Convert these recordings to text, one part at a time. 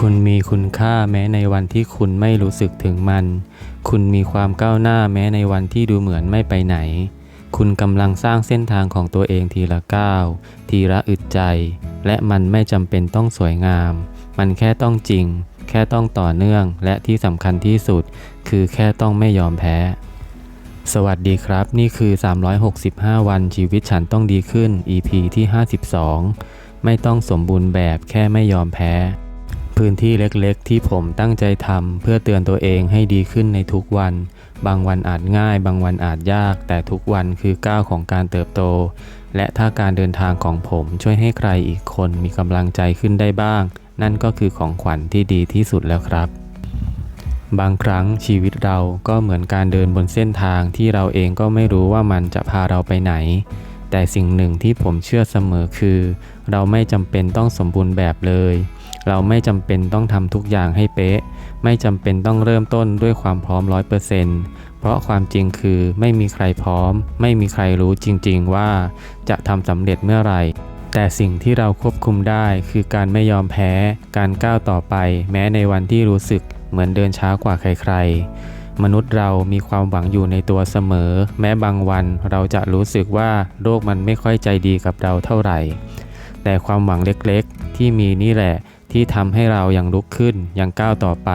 คุณมีคุณค่าแม้ในวันที่คุณไม่รู้สึกถึงมัน คุณมีความก้าวหน้าแม้ในวันที่ดูเหมือนไม่ไปไหน คุณกำลังสร้างเส้นทางของตัวเองทีละก้าว ทีละอึดใจ และมันไม่จำเป็นต้องสวยงาม มันแค่ต้องจริง แค่ต้องต่อเนื่อง และที่สำคัญที่สุด คือแค่ต้องไม่ยอมแพ้ สวัสดีครับ นี่คือ 365 วันชีวิตฉันต้องดีขึ้น EP ที่ 52 ไม่ต้องสมบูรณ์แบบแค่ไม่ยอมแพ้ พื้นที่เล็กๆ ที่ผมตั้งใจทำเพื่อเตือนตัวเองให้ดีขึ้นในทุกวัน บางวันอาจง่าย บางวันอาจยาก แต่ทุกวันคือก้าวของการเติบโต และถ้าการเดินทางของผมช่วยให้ใครอีกคนมีกำลังใจขึ้นได้บ้าง นั่นก็คือของขวัญที่ดีที่สุดแล้วครับ บางครั้งชีวิตเราก็เหมือนการเดินบนเส้นทางที่เราเองก็ไม่รู้ว่ามันจะพาเราไปไหนแต่สิ่งหนึ่งที่ผมเชื่อเสมอคือ เราไม่จำเป็นต้องสมบูรณ์แบบเลย เราไม่จำเป็นต้องทำทุกอย่างให้เป๊ะ ไม่จำเป็นต้องเริ่มต้นด้วยความพร้อมร้อยเปอร์เซ็นต์เพราะความจริงคือไม่มีใครพร้อม ไม่มีใครรู้จริง ๆ ว่าจะทำสำเร็จเมื่อไหร่แต่สิ่งที่เราควบคุมได้คือการไม่ยอมแพ้ การก้าวต่อไป แม้ในวันที่รู้สึกเหมือนเดินช้ากว่าใครๆ มนุษย์เรามีความหวังอยู่ในตัวเสมอ แม้บางวันเราจะรู้สึกว่าโลกมันไม่ค่อยใจดีกับเราเท่าไหร่ แต่ความหวังเล็กๆ ที่มีนี่แหละ ที่ทำให้เรายังลุกขึ้นยังก้าวต่อไป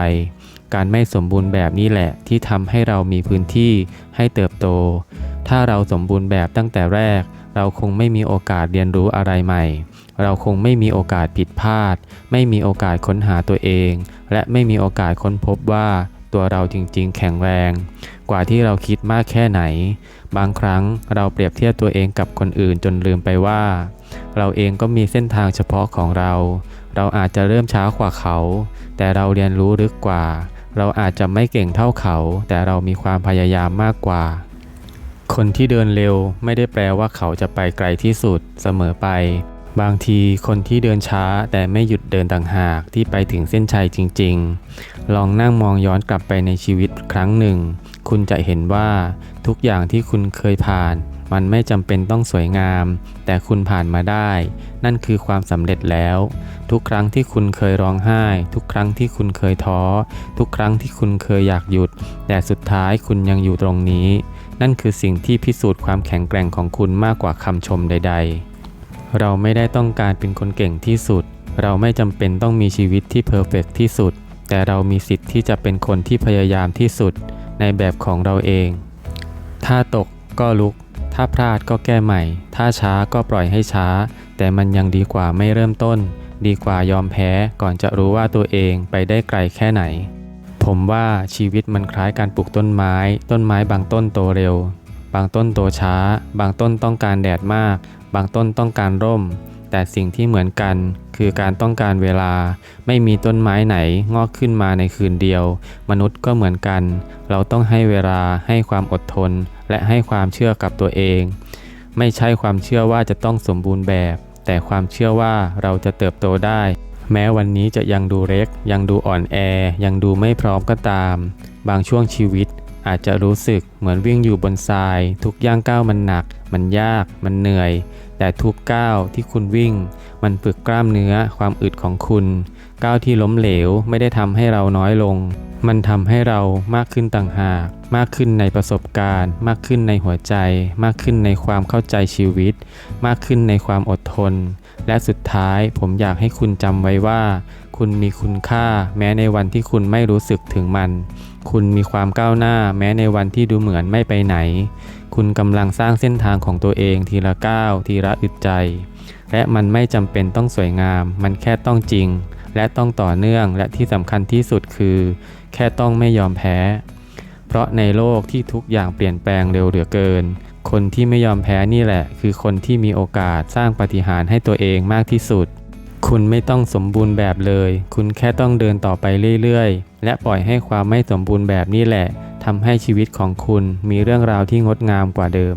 การไม่สมบูรณ์แบบนี้แหละที่ทำให้เรามีพื้นที่ให้เติบโต ถ้าเราสมบูรณ์แบบตั้งแต่แรก เราคงไม่มีโอกาสเรียนรู้อะไรใหม่ เราคงไม่มีโอกาสผิดพลาด ไม่มีโอกาสค้นหาตัวเอง และไม่มีโอกาสค้นพบว่า ตัวเราจริงๆ แข็งแรง กว่าที่เราคิดมากแค่ไหน บางครั้งเราเปรียบเทียบตัวเองกับคนอื่นจนลืมไปว่า เราเองก็มีเส้นทางเฉพาะของเรา เราอาจจะเริ่มช้ากว่าเขา แต่เราเรียนรู้ลึกกว่า เราอาจจะไม่เก่งเท่าเขา แต่เรามีความพยายามมากกว่าคนที่เดินเร็วไม่ได้แปลว่าเขาจะไปไกลที่สุดเสมอไป บางทีคนที่เดินช้าแต่ไม่หยุดเดินต่างหากที่ไปถึงเส้นชัยจริงๆ ลองนั่งมองย้อนกลับไปในชีวิตครั้งหนึ่ง คุณจะเห็นว่าทุกอย่างที่คุณเคยผ่าน มันไม่จำเป็นต้องสวยงาม แต่คุณผ่านมาได้ นั่นคือความสำเร็จแล้ว ทุกครั้งที่คุณเคยร้องไห้ ทุกครั้งที่คุณเคยท้อ ทุกครั้งที่คุณเคยอยากหยุด แต่สุดท้ายคุณยังอยู่ตรงนี้ นั่นคือสิ่งที่พิสูจน์ความแข็งแกร่งของคุณมากกว่าคำชมใด ๆ เราไม่ได้ต้องการเป็นคนเก่งที่สุด เราไม่จำเป็นต้องมีชีวิตที่เพอร์เฟกที่สุด แต่เรามีสิทธิ์ที่จะเป็นคนที่พยายามที่สุดในแบบของเราเอง ถ้าตกก็ลุก ถ้าพลาดก็แก้ใหม่ ถ้าช้าก็ปล่อยให้ช้า แต่มันยังดีกว่าไม่เริ่มต้น ดีกว่ายอมแพ้ก่อนจะรู้ว่าตัวเองไปได้ไกลแค่ไหน ผมว่าชีวิตมันคล้ายการปลูกต้นไม้ ต้นไม้บางต้นโตเร็ว บางต้นโตช้า บางต้นต้องการแดดมาก บางต้นต้องการร่ม แต่สิ่งที่เหมือนกัน คือการต้องการเวลา ไม่มีต้นไม้ไหนงอกขึ้นมาในคืนเดียว มนุษย์ก็เหมือนกัน เราต้องให้เวลาให้ความอดทน และให้ความเชื่อกับตัวเอง ไม่ใช่ความเชื่อว่าจะต้องสมบูรณ์แบบ แต่ความเชื่อว่าเราจะเติบโตได้ แม้วันนี้จะยังดูเล็ก ยังดูอ่อนแอ ยังดูไม่พร้อมก็ตาม บางช่วงชีวิต อาจจะรู้สึกเหมือนวิ่งอยู่บนทราย ทุกย่างก้าวมันหนัก มันยาก มันเหนื่อย แต่ทุกก้าวที่คุณวิ่ง มันฝึกกล้ามเนื้อความอึดของคุณ ก้าวที่ล้มเหลวไม่ได้ทำให้เราน้อยลง มันทำให้เรามากขึ้นต่างหาก มากขึ้นในประสบการณ์ มากขึ้นในหัวใจ มากขึ้นในความเข้าใจชีวิต มากขึ้นในความอดทน และสุดท้ายผมอยากให้คุณจำไว้ว่า คุณมีคุณค่าแม้ในวันที่คุณไม่รู้สึกถึงมัน คุณมีความก้าวหน้าแม้ในวันที่ดูเหมือนไม่ไปไหน คุณกำลังสร้างเส้นทางของตัวเองทีละก้าวทีละอึดใจ และมันไม่จำเป็นต้องสวยงาม มันแค่ต้องจริง และต้องต่อเนื่องและที่สำคัญที่สุดคือ แค่ต้องไม่ยอมแพ้ เพราะในโลกที่ทุกอย่างเปลี่ยนแปลงเร็วเหลือเกิน คนที่ไม่ยอมแพ้นี่แหละ คือคนที่มีโอกาสสร้างปาฏิหาริย์ให้ตัวเองมากที่สุด คุณไม่ต้องสมบูรณ์แบบเลย คุณแค่ต้องเดินต่อไปเรื่อยๆ และปล่อยให้ความไม่สมบูรณ์แบบนี่แหละทำให้ชีวิตของคุณมีเรื่องราวที่งดงามกว่าเดิม